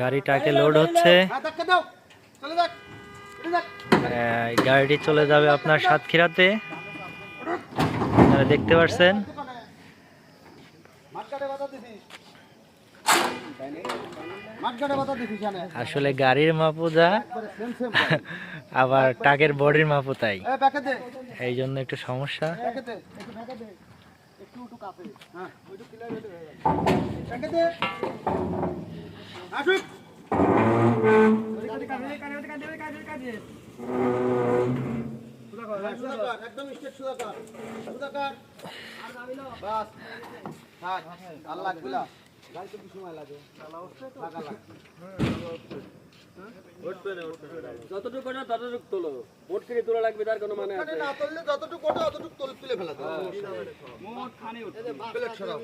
গাড়িটাকে লোড হচ্ছে। গাড়িটি চলে যাবে আপনার সাতক্ষীরাতে। আপনারা দেখতে পাচ্ছেন আসলে গাড়ির মাপও যা আবার টাকের বডির মাপও তাই। এই জন্য একটু সমস্যা। একটু আসুক একদম স্ট্রেট সুদা কর বাস। থাক আর লাগবে না। গাড়িতে কি সময় লাগে। লাগা লাগবে। যতটুকু না ততটুকু তোলো। মোট থেকে তোলা লাগবে তার কোনো মানে ওখানে না তুললে যতটুকু ওঠে অতটুকু তুলে তুলে ফেলা দাও প্লেট সরাও।